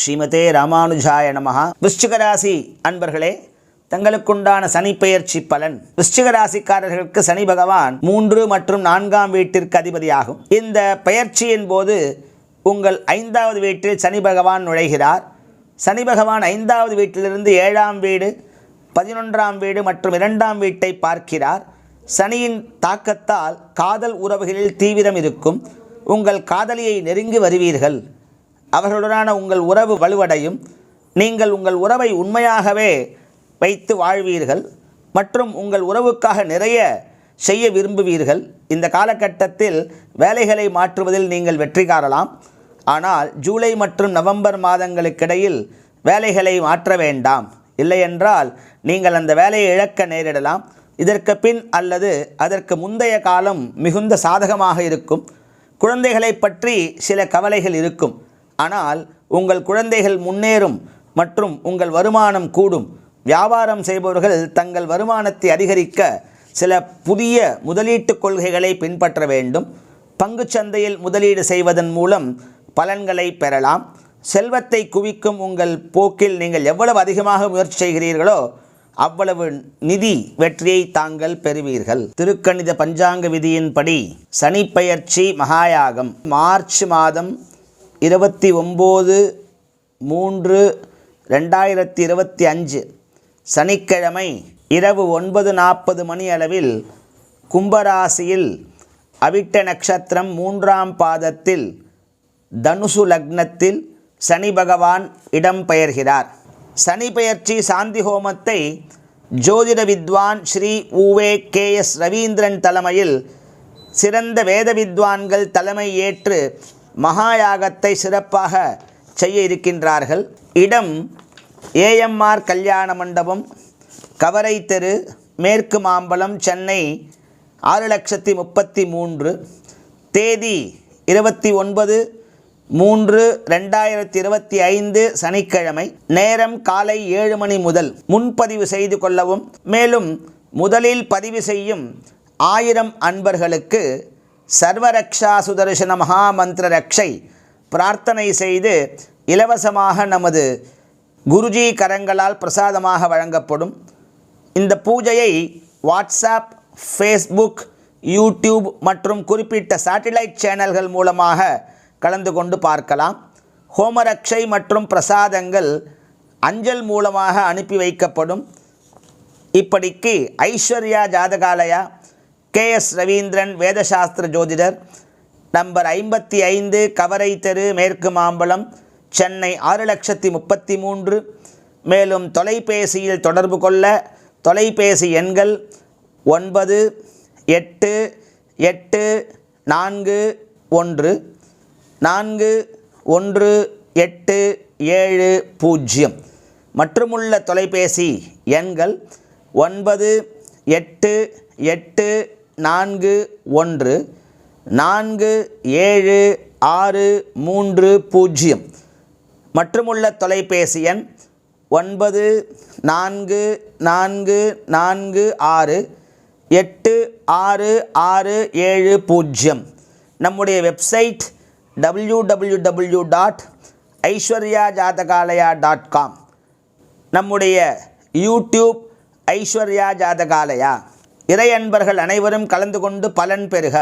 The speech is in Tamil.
ஸ்ரீமதே ராமானுஜாய நமகா விருச்சிக அன்பர்களே தங்களுக்குண்டான சனி பெயர்ச்சி பலன். விருச்சிக ராசிக்காரர்களுக்கு சனி பகவான் மூன்று மற்றும் நான்காம் வீட்டிற்கு அதிபதியாகும். இந்த பெயர்ச்சியின் போது உங்கள் ஐந்தாவது வீட்டில் சனி பகவான் நுழைகிறார். சனி பகவான் ஐந்தாவது வீட்டிலிருந்து ஏழாம் வீடு பதினொன்றாம் வீடு மற்றும் இரண்டாம் வீட்டை பார்க்கிறார். சனியின் தாக்கத்தால் காதல் உறவுகளில் தீவிரம் இருக்கும். உங்கள் காதலியை நெருங்கி வருவீர்கள். அவர்களுடனான உங்கள் உறவு வலுவடையும். நீங்கள் உங்கள் உறவை உண்மையாகவே வைத்து வாழ்வீர்கள். மற்றும் உங்கள் உறவுக்காக நிறைய செய்ய விரும்புவீர்கள். இந்த காலகட்டத்தில் வேலைகளை மாற்றுவதில் நீங்கள் வெற்றி காணலாம். ஆனால் ஜூலை மற்றும் நவம்பர் மாதங்களுக்கிடையில் வேலைகளை மாற்ற வேண்டாம். இல்லையென்றால் நீங்கள் அந்த வேலையை இழக்க நேரிடலாம். இதற்கு பின் அல்லது அதற்கு முந்தைய காலம் மிகுந்த சாதகமாக இருக்கும். குழந்தைகளை பற்றி சில கவலைகள் இருக்கும். ஆனால் உங்கள் குழந்தைகள் முன்னேறும் மற்றும் உங்கள் வருமானம் கூடும். வியாபாரம் செய்பவர்கள் தங்கள் வருமானத்தை அதிகரிக்க சில புதிய முதலீட்டு கொள்கைகளை பின்பற்ற வேண்டும். பங்குச் சந்தையில் முதலீடு செய்வதன் மூலம் பலன்களை பெறலாம். செல்வத்தை குவிக்கும் உங்கள் போக்கில் நீங்கள் எவ்வளவு அதிகமாக முயற்சி செய்கிறீர்களோ அவ்வளவு நிதி வெற்றியை தாங்கள் பெறுவீர்கள். திருக்கணித பஞ்சாங்க விதியின்படி சனிப்பெயர்ச்சி மகாயாகம். மார்ச் மாதம் இருபத்தி ஒம்பது மூன்று ரெண்டாயிரத்தி இருபத்தி அஞ்சு சனிக்கிழமை இரவு ஒன்பது நாற்பது மணி அளவில் கும்பராசியில் அவிட்ட நட்சத்திரம் மூன்றாம் பாதத்தில் தனுசு லக்னத்தில் சனி பகவான் இடம் பெயர்கிறார். சனி பெயர்ச்சி சாந்தி ஹோமத்தை ஜோதிட வித்வான் ஸ்ரீ உவே கே எஸ் ரவீந்திரன் தலைமையில் சிறந்த வேத வித்வான்கள் தலைமை ஏற்று மகாயாகத்தை சிறப்பாக செய்ய இருக்கின்றார்கள். இடம் ஏஎம்ஆர் கல்யாண மண்டபம் கவரை தெரு மேற்கு மாம்பலம் சென்னை ஆறு லட்சத்தி முப்பத்தி மூன்று தேதி இருபத்தி ஒன்பது மூன்று ரெண்டாயிரத்தி இருபத்தி ஐந்து சனிக்கிழமை நேரம் காலை ஏழு மணி முதல் முன்பதிவு செய்து கொள்ளவும் மேலும் முதலில் பதிவு செய்யும் ஆயிரம் அன்பர்களுக்கு சர்வரக்ஷா சுதர்சன மகாமந்திர ரக்ஷை பிரார்த்தனை செய்து இலவசமாக நமது குருஜி கரங்களால் பிரசாதமாக வழங்கப்படும். இந்த பூஜையை வாட்ஸ்அப் ஃபேஸ்புக் யூடியூப் மற்றும் குறிப்பிட்ட சேட்டிலைட் சேனல்கள் மூலமாக கலந்து கொண்டு பார்க்கலாம். ஹோமரக்ஷை மற்றும் பிரசாதங்கள் அஞ்சல் மூலமாக அனுப்பி வைக்கப்படும். இப்படிக்கு ஐஸ்வர்யா ஜாதகாலயா கே எஸ் ரவீந்திரன் வேதசாஸ்திர ஜோதிடர் நம்பர் ஐம்பத்தி ஐந்து கவரை தெரு மேற்கு மாம்பலம் சென்னை ஆறு லட்சத்தி முப்பத்தி மூன்று. மேலும் தொலைபேசியில் தொடர்பு கொள்ள தொலைபேசி எண்கள் ஒன்பது எட்டு எட்டு நான்கு ஒன்று நான்கு ஒன்று எட்டு ஏழு பூஜ்ஜியம். மற்றுமுள்ள தொலைபேசி எண்கள் ஒன்பது எட்டு எட்டு நான்கு ஒன்று நான்கு ஏழு ஆறு மூன்று பூஜ்ஜியம். மற்றுமுள்ள தொலைபேசி எண் ஒன்பது நான்கு நான்கு நான்கு ஆறு எட்டு ஆறு ஆறு ஏழு பூஜ்ஜியம். நம்முடைய website W W W dot Aishwarya Jathagalaya dot com. நம்முடைய யூடியூப் ஐஸ்வர்யா ஜாதகாலயா இறை அன்பர்கள் அனைவரும் கலந்து கொண்டு பலன் பெறுக.